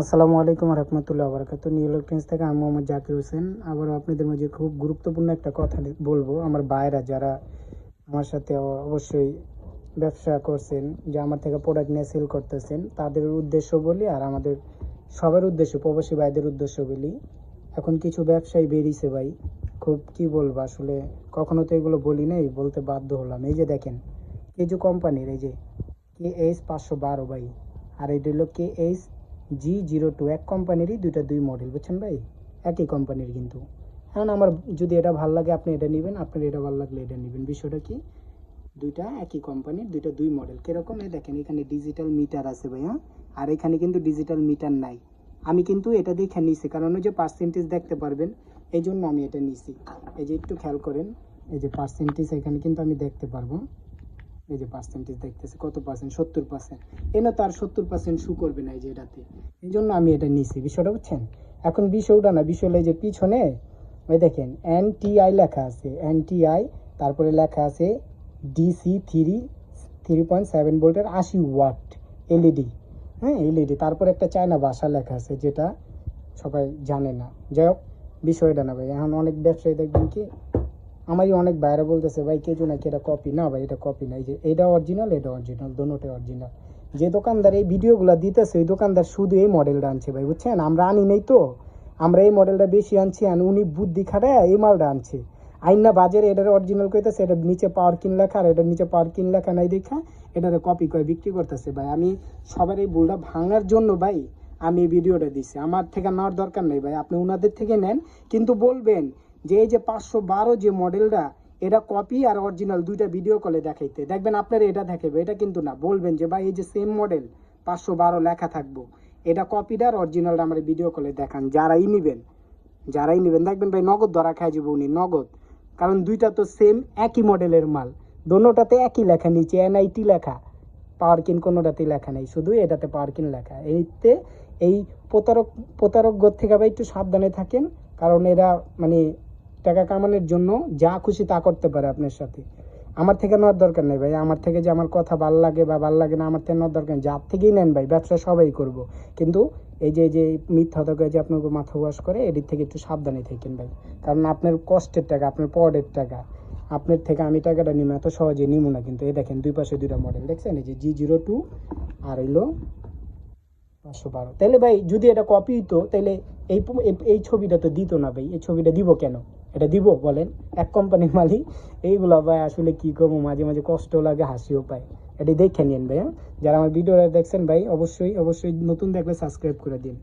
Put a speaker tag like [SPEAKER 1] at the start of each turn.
[SPEAKER 1] আসসালামু আলাইকুম রহমতুল্লাহ বরকাত নিউ ইলেকট্রনিক্স থেকে আমি মোহাম্মদ জাকির হোসেন। আবারও আপনাদের মাঝে খুব গুরুত্বপূর্ণ একটা কথা বলব। আমার ভাইরা যারা আমার সাথে অবশ্যই ব্যবসা করছেন, যে আমার থেকে প্রোডাক্ট নিয়ে সেল করতেছেন, তাদের উদ্দেশ্য বলি আর আমাদের সবার উদ্দেশ্য, প্রবাসী ভাইদের উদ্দেশ্য বলি। এখন কিছু ব্যবসায়ী বেরিয়েছে ভাই। খুব কি বলব, আসলে কখনো তো এগুলো বলি নাই, বলতে বাধ্য হলাম। এই যে দেখেন কেজু কোম্পানির, এই যে কে এইচ পাঁচশো বারো ভাই। আর এটা হলো K H G zero two এক কোম্পানিরই দুইটা দুই মডেল বুঝছেন ভাই? একই কোম্পানির কিন্তু। এখন আমার যদি এটা ভালো লাগে, আপনি এটা নেবেন, আপনার এটা ভালো লাগলে এটা নেবেন। বিষয়টা কি? দুইটা একই কোম্পানির দুইটা দুই মডেল কীরকম? এই দেখেন, এখানে ডিজিটাল মিটার আছে ভাই হ্যাঁ আর এখানে কিন্তু ডিজিটাল মিটার নাই। আমি কিন্তু এটা দেখে নিছি, কারণ ওই যে পার্সেন্টেজ দেখতে পারবেন এই জন্য আমি এটা নিছি। এই যে একটু খেয়াল করেন, এই যে পার্সেন্টেজ এখানে কিন্তু আমি দেখতে পারব। এই যে পার্সেন্টেজ দেখতেছে, কত পার্সেন্ট সত্তর পার্সেন্ট এনে তার সত্তর পার্সেন্ট শু করবে না এই যে এটাতে। এই জন্য আমি এটা নিছি। বিষয়টা বুঝছেন? এখন বিষয়টা না, বিষয় হলো এই যে পিছনে, ওই দেখেন এন টি আই লেখা আছে। এন টি আই তারপরে লেখা আছে DC three three point seven ভোল্টের আশি ওয়াট এলইডি হ্যাঁ এলইডি তারপরে একটা চায়না ভাষা লেখা আছে, যেটা সবাই জানে না। যাই হোক, বিষয়টা না ভাই। এখন অনেক ব্যবসায়ী দেখবেন কি আমারই অনেক বাইরে বলতেছে, ভাই, কেজু নাকি? এটা কপি না ভাই, এটা কপি না। এই যে, এটা অরিজিনাল এটা অরিজিনাল দোনোটাই অরিজিনাল যে দোকানদার এই ভিডিওগুলো দিতেছে, ওই দোকানদার শুধু এই মডেলটা আনছে ভাই, বুঝছেন? আমরা আনি নাই তো। আমরা এই মডেলটা বেশি আনছি, আর উনি বুদ্ধি খাটায় এই মালটা আনছে। আইনা বাজারে এটার অরিজিনাল কইতেছে এটা নিচে পাওয়ার কিন লেখা আর এটার নিচে পাওয়ার কিন লেখা নাই দেখা এটারে কপি করে বিক্রি করতেছে ভাই। আমি সবার এই ভুলটা ভাঙার জন্য ভাই, আমি এই ভিডিওটা দিচ্ছি আমার থেকে নেওয়ার দরকার নেই ভাই, আপনি ওনাদের থেকে নেন। কিন্তু বলবেন যে এই যে পাঁচশো বারো যে মডেলটা, এটা কপি আর অরিজিনাল দুইটা ভিডিও কলে দেখাইতে। দেখবেন আপনারা এটা দেখাবে এটা কিন্তু না, বলবেন যে ভাই এই যে সেম মডেল পাঁচশো বারো লেখা থাকব। এটা কপিটা আর অরিজিনালটা আমার ভিডিও কলে দেখান, যারাই নেবেন যারাই নেবেন। দেখবেন ভাই নগদ ধরা খাই যাব উনি, নগদ। কারণ দুইটা তো সেম একই মডেলের মাল, দোনোটাতে একই লেখা, নিচে এনআইটি লেখা পাওয়ার কিন কোনোটাতেই লেখা নেই, শুধু এটাতে পাওয়ার কিন লেখা। এইতে এই প্রতারক প্রতারক থেকে ভাই একটু সাবধানে থাকেন, কারণ এরা মানে টাকা কামানোর জন্য যা খুশি তা করতে পারে আপনার সাথে। আমার থেকে নেওয়ার দরকার নেই ভাই। আমার থেকে যে আমার কথা ভালো লাগে বা ভালো লাগে না, আমার থেকে নেওয়ার দরকার নেই। যার থেকেই নেন ভাই, ব্যবসা সবাই করব। কিন্তু এই যে যে মিথ্যা থেকে যে আপনাকে মাথা ওয়াশ করে, এদিক থেকে একটু সাবধানে থাকেন ভাই। কারণ আপনার কষ্টের টাকা, আপনার পরের টাকা, আপনার থেকে আমি টাকাটা নিব এত সহজে নিব না কিন্তু। এই দেখেন, দুই পাশে দুইটা মডেল দেখছেন? এই যে জি জিরো টু আর হইল পাঁচশো বারো। তাহলে ভাই, যদি এটা কপি হইতো, তাহলে এই- এই ছবিটা তো দিত না ভাই। এই ছবিটা দিব কেন? এটা দিব, বলেন, এক কোম্পানির মালিক। এইগুলো ভাই, আসলে কি করব, মাঝে মাঝে কষ্ট লাগে, হাসিও পায়। এটি দেখে নিন ভাই হ্যাঁ? যারা আমার ভিডিওটা দেখছেন ভাই, অবশ্যই অবশ্যই নতুন দেখলে সাবস্ক্রাইব করে দিন।